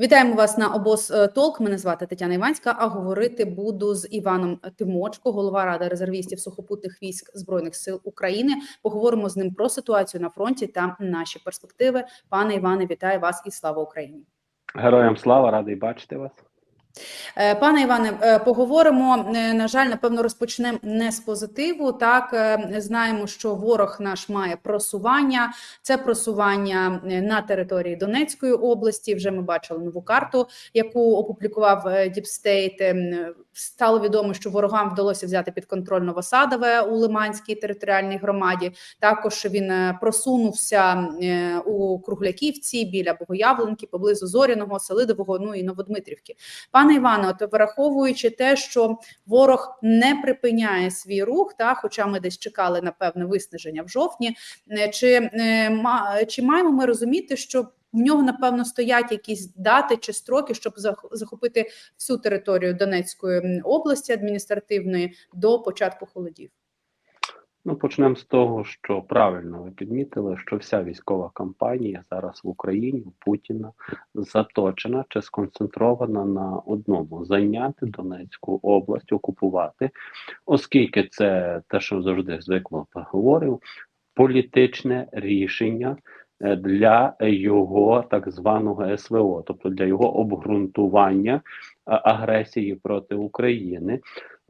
Вітаємо вас на обоз е, Толк. Мене звати Тетяна Іванська. А говорити буду з Іваном Тимочко, голова ради резервістів сухопутних військ збройних сил України. Поговоримо з ним про ситуацію на фронті та наші перспективи. Пане Іване, вітаю вас і слава Україні. Героям слава, радий бачити вас. Е, Пане Іване, е, поговоримо. е, На жаль, напевно, розпочнемо не з позитиву. Так знаємо, що ворог наш має просування. Це просування на території Донецької області. Вже ми бачили нову карту, яку опублікував Діпстейт. Стало відомо, що ворогам вдалося взяти під контроль Новосадове у Лиманській територіальній громаді. Також він просунувся у Кругляківці біля Богоявленки, поблизу Зоряного, Селидового, ну і Новодмитрівки. Пане Іване, от враховуючи те, що ворог не припиняє свій рух, та хоча ми десь чекали на певне виснаження в жовтні, е, чи, е, чи маємо ми розуміти, що в нього напевно стоять якісь дати чи строки, щоб зах- захопити всю територію Донецької області адміністративної до початку холодів? Ну, почнемо з того, що правильно ви підмітили, що вся військова кампанія зараз в Україні у Путіна заточена чи сконцентрована на одному зайняти Донецьку область, окупувати, оскільки це те, що завжди звикло говорив, політичне рішення е, для його так званого СВО, тобто для його обґрунтування е, агресії проти України.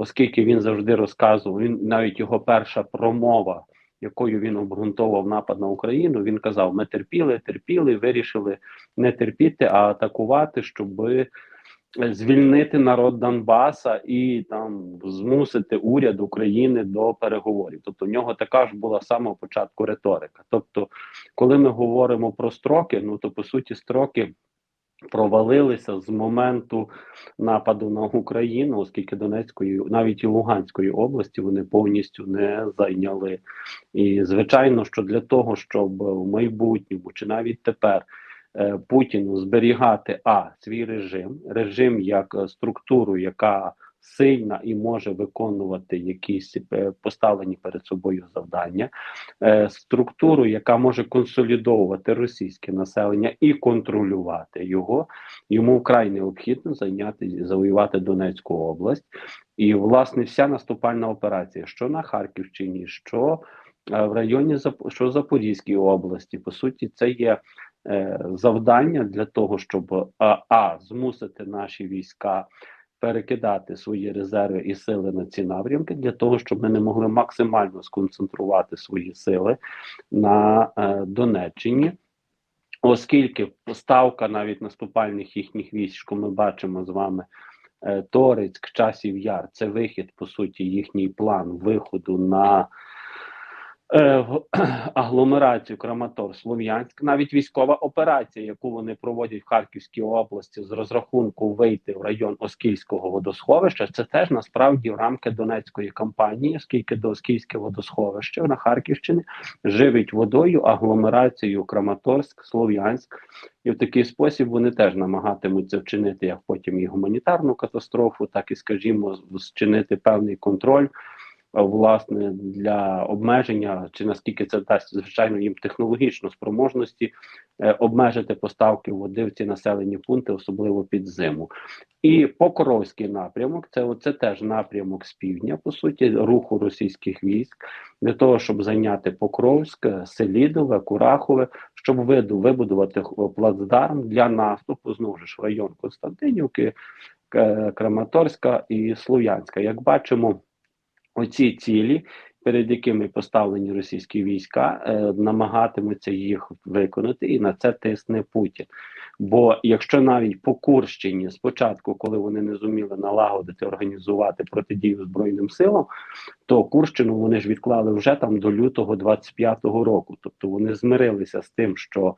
Оскільки він завжди розказував, він навіть його перша промова, якою він обґрунтовував напад на Україну, він казав: Ми терпіли, терпіли, вирішили не терпіти, а атакувати, щоб звільнити народ Донбаса і там змусити уряд України до переговорів. Тобто, в нього така ж була з самого початку риторика. Тобто, коли ми говоримо про строки, ну то по суті строки. Провалилися з моменту нападу на Україну, оскільки Донецької, навіть і Луганської області вони повністю не зайняли. І звичайно, що для того, щоб в майбутньому чи навіть тепер е, Путіну зберігати а свій режим, режим як е, структуру, яка сильна і може виконувати якісь е, поставлені перед собою завдання, е, структуру, яка може консолідовувати російське населення і контролювати його, йому вкрай необхідно зайняти завоювати Донецьку область. І власне вся наступальна операція, що на Харківщині, що е, в районі що Запорізькій області, по суті, це є завдання для того, щоб а, а змусити наші війська перекидати свої резерви і сили на ці напрямки для того, щоб ми не могли максимально сконцентрувати свої сили на е, Донеччині. Оскільки поставка навіть наступальних їхніх військ, ми бачимо з вами, е, Торецьк, Часів Яр, це вихід, по суті, їхній план виходу на агломерацію Краматор Слов'янськ, навіть військова операція, яку вони проводять в Харківській області з розрахунку вийти в район Оскільського водосховища, це теж насправді в рамки Донецької кампанії, оскільки до Оскільське водосховище на Харківщині живить водою агломерацію Краматорськ, Слов'янськ. І в такий спосіб вони теж намагатимуться вчинити як потім і гуманітарну катастрофу, так і, скажімо, зчинити певний контроль е, власне для обмеження, чи наскільки це дасть звичайно їм технологічно спроможності е, обмежити поставки води в ці населені пункти, особливо під зиму. І Покровський напрямок це оце теж напрямок з півдня, по суті, руху російських військ для того, щоб зайняти Покровськ, е, Селідове, Курахове, щоб виду вибудувати плацдарм для наступу знову ж район Константинівки, Краматорська і Слов'янська. Як бачимо, оці цілі, перед якими поставлені російські війська, е, намагатимуться їх виконати, і на це тисне Путін. Бо якщо навіть по Курщині спочатку, коли вони не зуміли налагодити, організувати протидію збройним силам, то Курщину вони ж відклали вже там до лютого 25-го року. Тобто вони змирилися з тим, що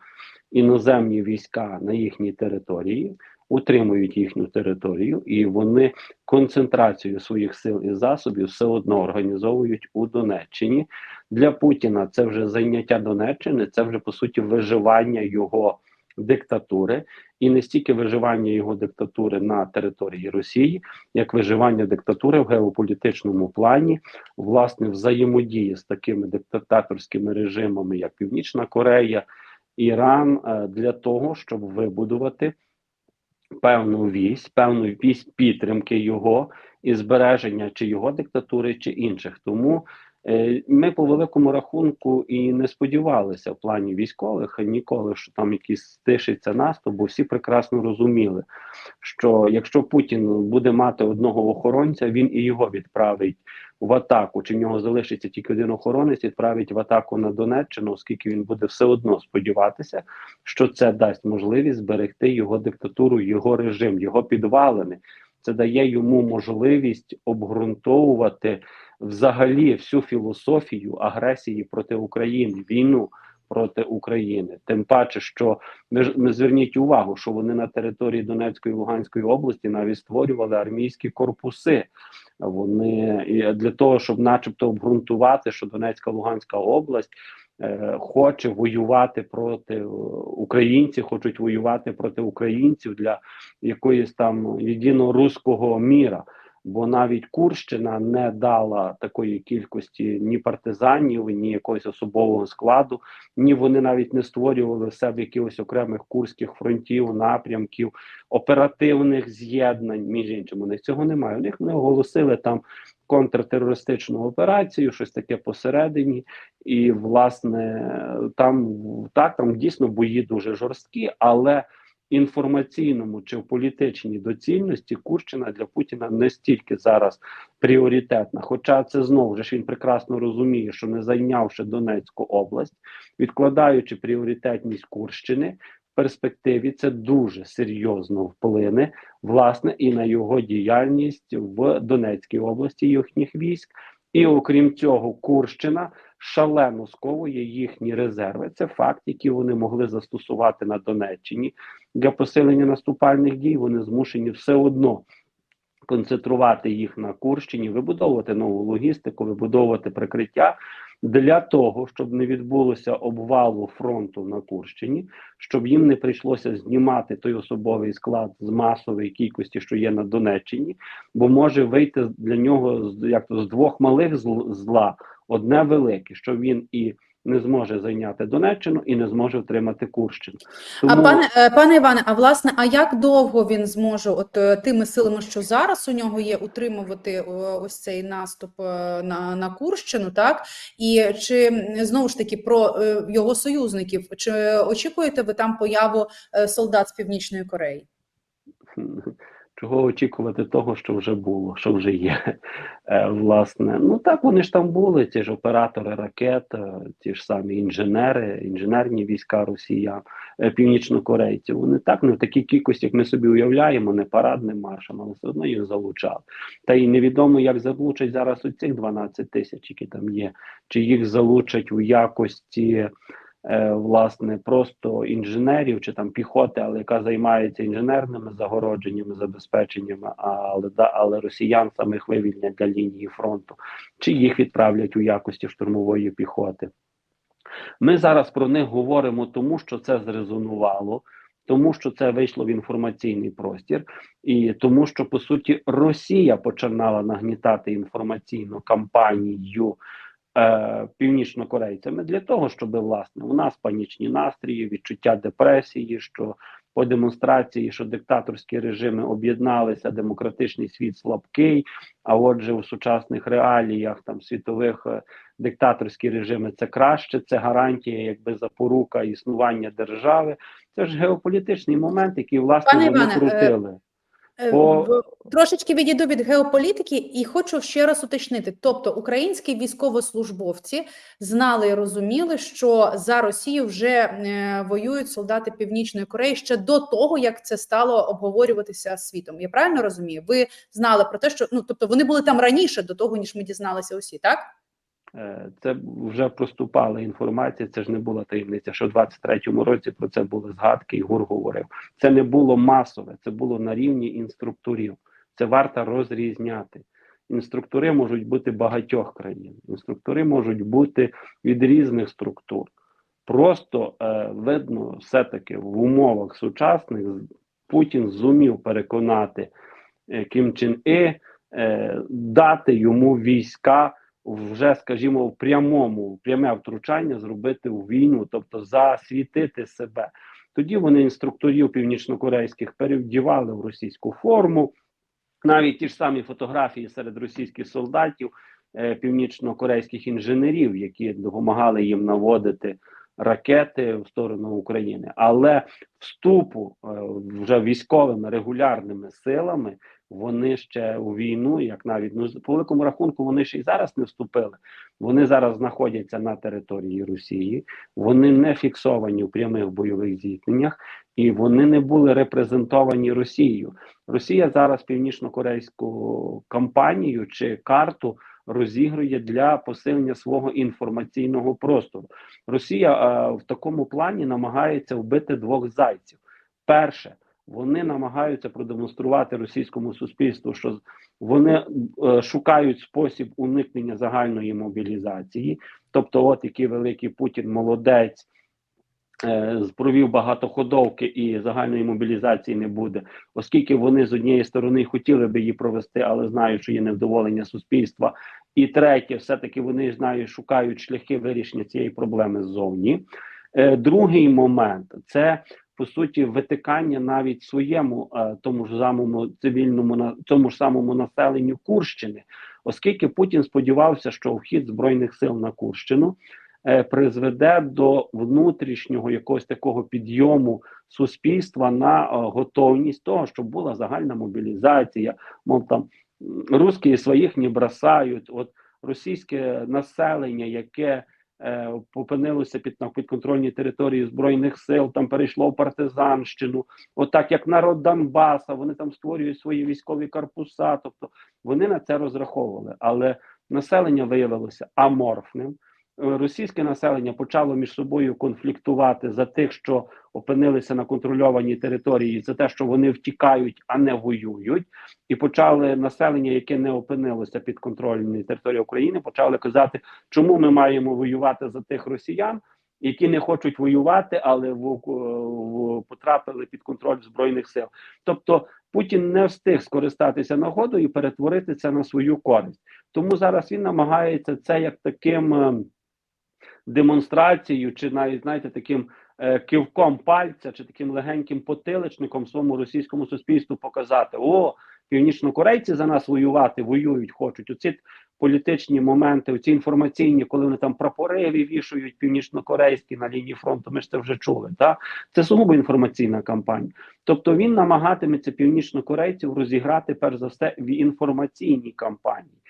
іноземні війська на їхній території утримують їхню територію, і вони концентрацію своїх сил і засобів все одно організовують у Донеччині. Для Путіна це вже зайняття Донеччини, це вже по суті виживання його диктатури, і не стільки виживання його диктатури на території Росії, як виживання диктатури в геополітичному плані, власне, взаємодії з такими диктаторськими режимами, як Північна Корея, Іран, е, для того, щоб вибудувати певну вісь, певну вісь підтримки його і збереження чи його диктатури, чи інших. Тому ми по великому рахунку і не сподівалися в плані військових ніколи, що там якийсь стишиться наступ, бо всі прекрасно розуміли, що якщо Путін буде мати одного охоронця, він і його відправить в атаку. Чи в нього залишиться тільки один охоронець, відправить в атаку на Донеччину, оскільки він буде все одно сподіватися, що це дасть можливість зберегти його диктатуру, його режим, його підвалини. Це дає йому можливість обґрунтовувати взагалі всю філософію агресії проти України, війну проти України. Тим паче, що ми ж ми зверніть увагу, що вони на території Донецької і Луганської області навіть створювали армійські корпуси. Вони для того, щоб, начебто, обґрунтувати, що Донецька Луганська область е, хоче воювати проти е, українців, хочуть воювати проти українців для якоїсь там єдиного руського міра. Бо навіть Курщина не дала такої кількості ні партизанів, ні якогось особового складу, ні вони навіть не створювали себе якихось окремих курських фронтів, напрямків, оперативних з'єднань. Між іншим, у них цього немає. У них вони оголосили там контртерористичну операцію, щось таке посередині, і власне там так там дійсно бої дуже жорсткі, але інформаційному чи в політичній доцільності Курщина для Путіна не стільки зараз пріоритетна. Хоча це знову ж він прекрасно розуміє, що не зайнявши Донецьку область, відкладаючи пріоритетність Курщини. В перспективі це дуже серйозно вплине власне і на його діяльність в Донецькій області їхніх військ, і окрім цього, Курщина шалено сковує їхні резерви. Це факт, який вони могли застосувати на Донеччині для посилення наступальних дій. Вони змушені все одно концентрувати їх на Курщині, вибудовувати нову логістику, вибудовувати прикриття. Для того щоб не відбулося обвалу фронту на Курщині, щоб їм не прийшлося знімати той особовий склад з масової кількості, що є на Донеччині, бо може вийти для нього з як то з двох малих зла. Одне велике, що він і не зможе зайняти Донеччину і не зможе втримати Курщину. А пане е, пане Іване, а власне, а як довго він зможе, от е, тими силами, що зараз у нього є, утримувати е, ось цей наступ на, на Курщину, так? І чи знову ж таки про його союзників? Чи очікуєте ви там появу солдат з Північної Кореї? Чого очікувати того, що вже було, що вже є. Е, власне, ну так вони ж там були, ті ж оператори ракет, е, ті ж самі інженери, інженерні війська росіян, е, північнокорейців. Вони так не в такій кількості, як ми собі уявляємо, не парадним маршем, але все одно їх залучали. Та й невідомо, як залучать зараз оцих 12 тисяч, які там є, чи їх залучать у якості. Е, Власне, просто інженерів чи там піхоти, але яка займається інженерними загородженнями, забезпеченнями, але да, але росіян самих вивільнять для лінії фронту, чи їх відправлять у якості штурмової піхоти. Ми зараз про них говоримо, тому що це зрезонувало, тому що це вийшло в інформаційний простір, і тому, що по суті Росія починала нагнітати інформаційну кампанію е, північнокорейцями для того, щоб власне у нас панічні настрої, відчуття депресії, що по демонстрації, що диктаторські режими об'єдналися, демократичний світ слабкий. А отже, у сучасних реаліях там світових е, диктаторські режими це краще, це гарантія, якби запорука існування держави. Це ж геополітичний момент, який власне Пане вони Іване, е, крутили. Е, в- Трошечки відійду від геополітики і хочу ще раз уточнити. Тобто, українські військовослужбовці знали і розуміли, що за Росію вже е, воюють солдати Північної Кореї ще до того, як це стало обговорюватися світом. Я правильно розумію? Ви знали про те, що ну тобто вони були там раніше до того, ніж ми дізналися усі, так? Е, Це вже проступала інформація. Це ж не була таємниця. Що в 23-му році про це були згадки, і ГУР говорив. Це не було масове, це було на рівні інструкторів. Це варто розрізняти. Інструктори можуть бути багатьох країн. Інструктори можуть бути від різних структур. Просто е, видно, все-таки в умовах сучасних Путін зумів переконати е, Кім Чен І е, дати йому війська вже, скажімо, в прямому пряме втручання зробити у війну, тобто засвітити себе. Тоді вони інструкторів північнокорейських перевдівали в російську форму. Навіть ті ж самі фотографії серед російських солдатів, е, північно-корейських інженерів, які допомагали їм наводити ракети в сторону України. Але вступу е, вже військовими регулярними силами вони ще у війну, як навіть ну по великому рахунку, вони ще й зараз не вступили. Вони зараз знаходяться на території Росії, вони не фіксовані в прямих бойових зіткненнях, і вони не були репрезентовані Росією. Росія зараз північно-корейську кампанію чи карту розігрує для посилення свого інформаційного простору. Росія е, в такому плані намагається вбити двох зайців. Перше, вони намагаються продемонструвати російському суспільству, що вони е, шукають спосіб уникнення загальної мобілізації. Тобто, от який великий Путін молодець. е, Провів багатоходовки і загальної мобілізації не буде, оскільки вони з однієї сторони хотіли би її провести, але знають, що є невдоволення суспільства. І третє, все-таки вони знають, шукають шляхи вирішення цієї проблеми ззовні. Е, Другий момент це по суті витикання навіть своєму е, тому ж самому цивільному на тому ж самому населенню Курщини, оскільки Путін сподівався, що вхід збройних сил на Курщину е, призведе до внутрішнього якогось такого підйому суспільства на е, готовність того, щоб була загальна мобілізація, мов там м, русські своїх не бросають. От російське населення, яке опинилося під на підконтрольній території збройних сил, там перейшло в партизанщину, отак як народ Донбаса, вони там створюють свої військові корпуса. Тобто вони на це розраховували, але населення виявилося аморфним. Російське населення почало між собою конфліктувати за тих, що опинилися на контрольованій території, за те, що вони втікають, а не воюють, і почали населення, яке не опинилося під контрольною територією України, почали казати, чому ми маємо воювати за тих росіян, які не хочуть воювати, але в, в, потрапили під контроль збройних сил. Тобто Путін не встиг скористатися нагодою і перетворити це на свою користь. Тому зараз він намагається це як таким е, демонстрацією, чи навіть знаєте, таким е, кивком пальця, чи таким легеньким потиличником своєму російському суспільству показати: о, північнокорейці за нас воювати, воюють, хочуть. Оці політичні моменти, оці інформаційні, коли вони там прапори вивішують північнокорейські на лінії фронту. Ми ж це вже чули. Та це сугубо інформаційна кампанія. Тобто він намагатиметься північнокорейців розіграти перш за все в інформаційній кампанії.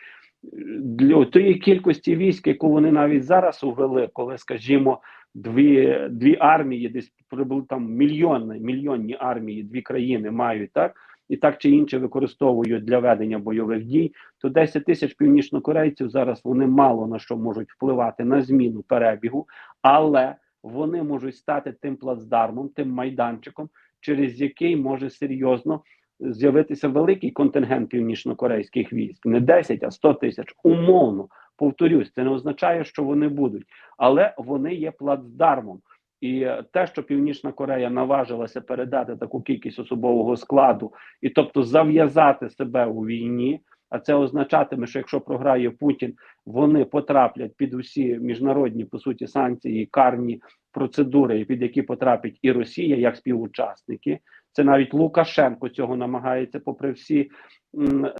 Для тієї кількості військ, яку вони навіть зараз увели, коли, скажімо, дві дві армії, десь приблизно там мільйонні, мільйонні армії, дві країни мають так, і так чи інше використовують для ведення бойових дій, то 10 тисяч північнокорейців зараз вони мало на що можуть впливати на зміну перебігу, але вони можуть стати тим плацдармом, тим майданчиком, через який може серйозно з'явитися великий контингент північнокорейських військ, не 10, а 100 тисяч. Умовно повторюсь, це не означає, що вони будуть, але вони є плацдармом. І те, що Північна Корея наважилася передати таку кількість особового складу, і тобто зав'язати себе у війні, а це означатиме, що якщо програє Путін, вони потраплять під усі міжнародні по суті санкції, карні процедури, під які потрапить і Росія як співучасники. Це навіть Лукашенко цього намагається, попри всі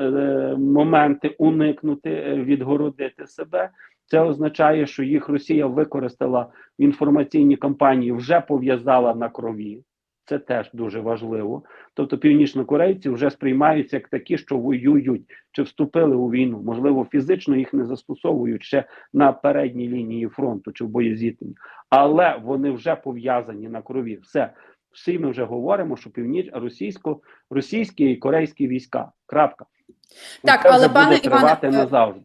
е, моменти, уникнути, е, відгородити себе. Це означає, що їх Росія використала в інформаційній кампанії, вже пов'язала на крові. Це теж дуже важливо. Тобто, північнокорейці вже сприймаються як такі, що воюють чи вступили у війну. Можливо, фізично їх не застосовують ще на передній лінії фронту чи в боєзіткненні, але вони вже пов'язані на крові. Все всі ми вже говоримо, що північ російсько російські і корейські війська. Крапка. Так, Це але, пане Іване, е, назавжди.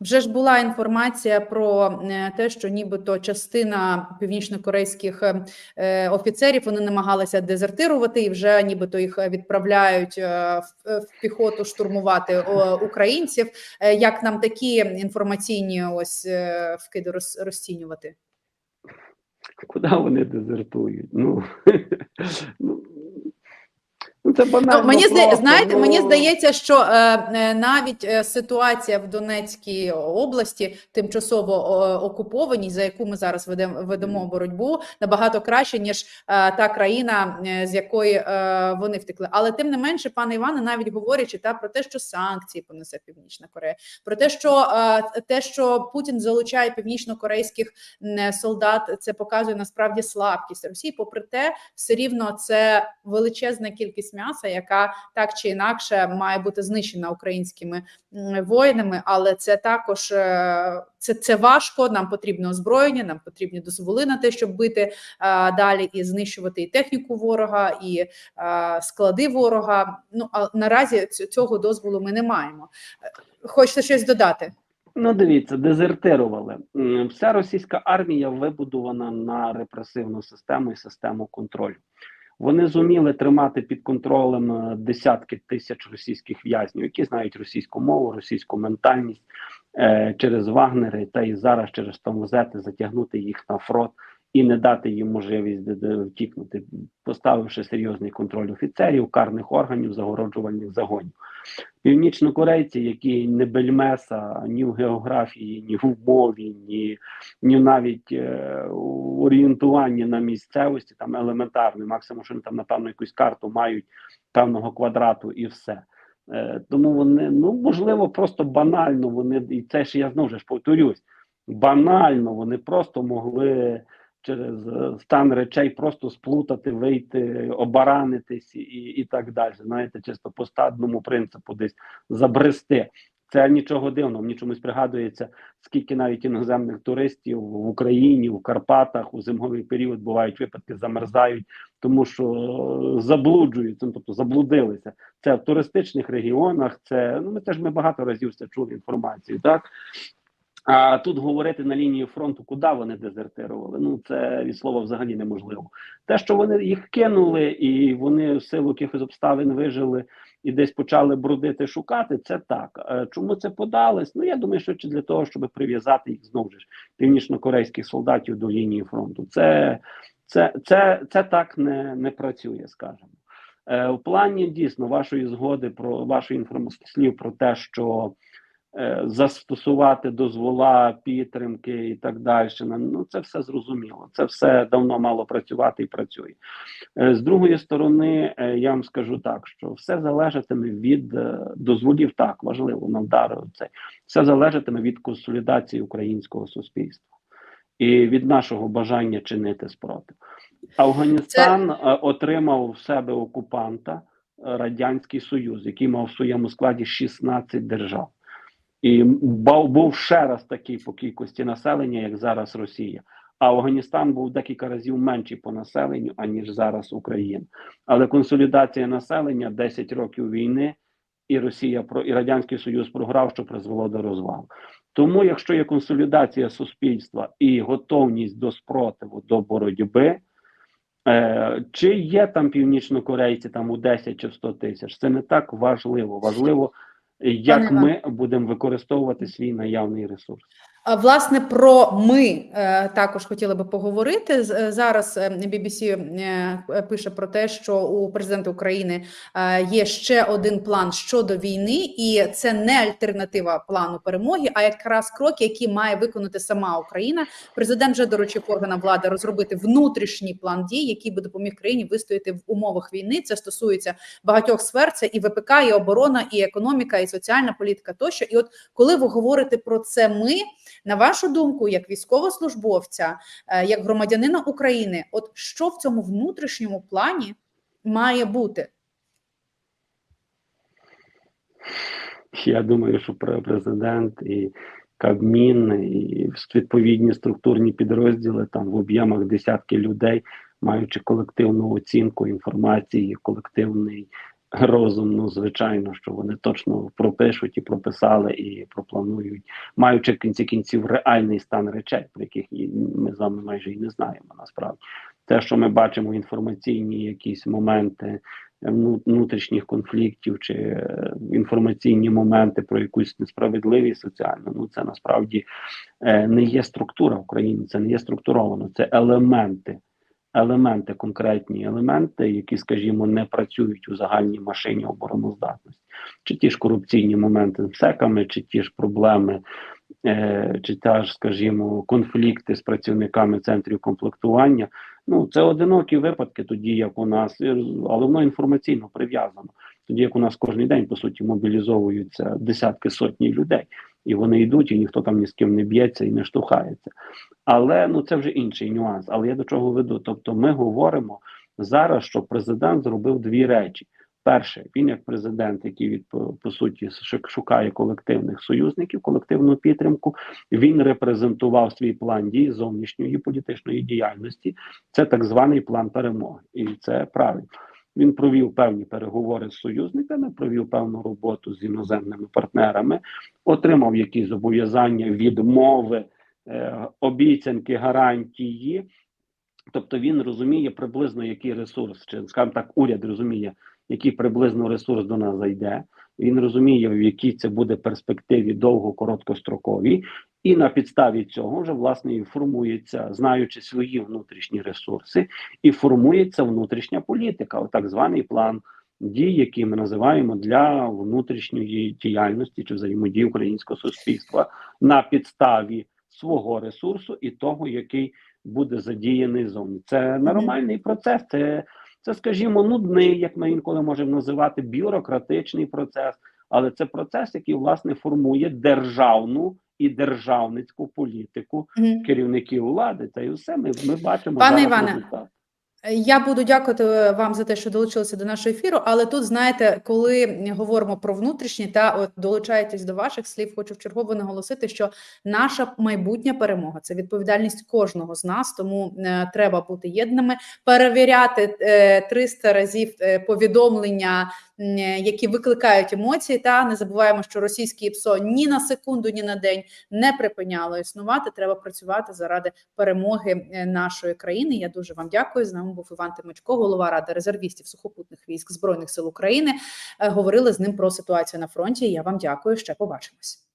Вже ж була інформація про е, те, що нібито частина північнокорейських е, офіцерів вони намагалися дезертирувати, і вже нібито їх відправляють в, піхоту штурмувати українців. Як нам такі інформаційні ось вкиди роз, розцінювати? Куди вони дезертують? Ну, ну, Ну, це банально Ну, мені просто, знаєте, мені ну. здається, що е, е, навіть е, ситуація в Донецькій області, тимчасово е, окупованій, за яку ми зараз ведемо ведемо боротьбу, набагато краще ніж е, та країна, е, з якої е, вони втекли. Але тим не менше, пане Іване, навіть говорячи та про те, що санкції понесе Північна Корея, про те, що е, те, що Путін залучає північно-корейських солдат, це показує насправді слабкість Росії. Попри те, все рівно це величезна кількість м'яса, яка так чи інакше має бути знищена українськими воїнами, але це також е, це, це важко. Нам потрібно озброєння, нам потрібні дозволи на те, щоб бити е, далі і знищувати і техніку ворога, і е, склади ворога. Ну а наразі цього дозволу ми не маємо. Хочете щось додати? Ну, дивіться, дезертирували. Вся російська армія вибудована на репресивну систему і систему контролю. Вони зуміли тримати під контролем е, десятки тисяч російських в'язнів, які знають російську мову, російську ментальність е, через вагнери, та і зараз через томозети затягнути їх на фронт і не дати їм можливість де- де втікнути, поставивши серйозний контроль офіцерів, карних органів, загороджувальних загонів. Північнокорейці, які не бельмеса ні в географії, ні в мові, ні, ні навіть е, орієнтуванні на місцевості, там елементарно, максимум, що вони там, напевно, якусь карту мають певного квадрату і все. Е, тому вони, ну можливо, просто банально вони, і це ж я знову ж повторюсь, банально вони просто могли через е, стан речей просто сплутати, вийти, обаранитись і, і так далі. Знаєте, чисто по стадному принципу десь забрести. Це нічого дивного. Мені чомусь пригадується, скільки навіть іноземних туристів в Україні, в Карпатах у зимовий період бувають випадки, замерзають, тому що е, заблуджуються, ну, тобто заблудилися. Це в туристичних регіонах. Це ну ми теж ми багато разів це чули інформацію. Так а тут говорити на лінії фронту, куди вони дезертирували. Ну це від слова взагалі неможливо. Те, що вони їх кинули, і вони в силу якихось обставин вижили і десь почали бродити, шукати, це так. Е, Чому це подалось? Ну я думаю, що чи для того, щоб прив'язати їх знову ж північно-корейських солдатів до лінії фронту. Це це, це, це так не, не працює, скажімо. Е, В плані дійсно вашої згоди про вашої інформації слів про те, що застосувати дозвола, підтримки і так далі. Ну це все зрозуміло. Це все давно мало працювати і працює. Е, З другої сторони, е, я вам скажу так, що все залежатиме від е, дозволів. Так важливо нам вдарив це. Все залежатиме від консолідації українського суспільства і від нашого бажання чинити спротив. Афганістан е, отримав в себе окупанта е, Радянський Союз, який мав в своєму складі 16 держав. І був ще раз такий по кількості населення, як зараз Росія. А Афганістан був декілька разів менший по населенню, аніж зараз Україна. Але консолідація населення 10 років війни, і Росія про і Радянський Союз програв, що призвело до розвалу. Тому, якщо є консолідація суспільства і готовність до спротиву, до боротьби, е, чи є там північнокорейці там у 10 чи в 100 тисяч, це не так важливо. Важливо, як ми будемо використовувати свій наявний ресурс. Власне, про ми е, також хотіли би поговорити. Е, Зараз BBC е, пише про те, що у президента України є ще один план щодо війни, і це не альтернатива плану перемоги, а якраз кроки, які має виконати сама Україна. Президент вже доручив органам влади розробити внутрішній план дій, який би допоміг країні вистояти в умовах війни. Це стосується багатьох сфер. Це і ВПК, і оборона, і економіка, і соціальна політика тощо. І от коли ви говорите про це, ми. На вашу думку, як військовослужбовця, е, як громадянина України, от що в цьому внутрішньому плані має бути? Я думаю, що пре- президент і Кабмін, і відповідні структурні підрозділи там в об'ємах десятки людей, маючи колективну оцінку інформації, колективний розум, ну звичайно, що вони точно пропишуть і прописали, і пропланують, маючи в кінці кінців реальний стан речей, про яких ми з вами майже і не знаємо насправді. Те, що ми бачимо інформаційні якісь моменти внутрішніх конфліктів чи е, інформаційні моменти про якусь несправедливість соціальну, ну це насправді е, не є структура України, це не є структуровано, це елементи елементи, конкретні елементи, які, скажімо, не працюють у загальній машині обороноздатності, чи ті ж корупційні моменти з МСЕКами, чи ті ж проблеми, е, чи та ж, скажімо, конфлікти з працівниками центрів комплектування. Ну, це одинокі випадки, тоді як у нас, але воно інформаційно прив'язано. Тоді як у нас кожен день по суті мобілізовуються десятки сотні людей, і вони йдуть, і ніхто там ні з ким не б'ється і не штовхається. Але ну це вже інший нюанс. Але я до чого веду? Тобто, ми говоримо зараз, що президент зробив дві речі. Перше, він як президент, який від по, суті шукає колективних союзників, колективну підтримку. Він репрезентував свій план дій зовнішньої політичної діяльності. Це так званий план перемоги, і це правильно. Він провів певні переговори з союзниками, провів певну роботу з іноземними партнерами, отримав якісь зобов'язання, відмови, е, обіцянки, гарантії. Тобто він розуміє приблизно, який ресурс, чи скажімо так, уряд розуміє, який приблизно ресурс до нас зайде. Він розуміє, в якій це буде перспективі довго, короткостроковій, і на підставі цього вже власне і формується, знаючи свої внутрішні ресурси, і формується внутрішня політика, так званий план дій, який ми називаємо для внутрішньої діяльності чи взаємодії українського суспільства на підставі свого ресурсу і того, який буде задіяний зовні. Це нормальний процес. Це, це, скажімо, нудний, як ми інколи можемо називати, бюрократичний процес, але це процес, який власне формує державну і державницьку політику Мгм. керівників влади. Та й усе ми, ми бачимо Пане зараз Іване, результат. Я буду дякувати вам за те, що долучилися до нашого ефіру. Але тут, знаєте, коли говоримо про внутрішні та от долучаєтесь до ваших слів, хочу вчергово наголосити, що наша майбутня перемога це відповідальність кожного з нас. Тому е, треба бути єдними, перевіряти е, 300 разів е, повідомлення, е, які викликають емоції. Та не забуваємо, що російське ПСО ні на секунду, ні на день не припиняло існувати. Треба працювати заради перемоги е, нашої країни. Я дуже вам дякую. З нами був Іван Тимочко, голова ради резервістів сухопутних військ збройних сил України. Е, Говорили з ним про ситуацію на фронті. Я вам дякую. Ще побачимось.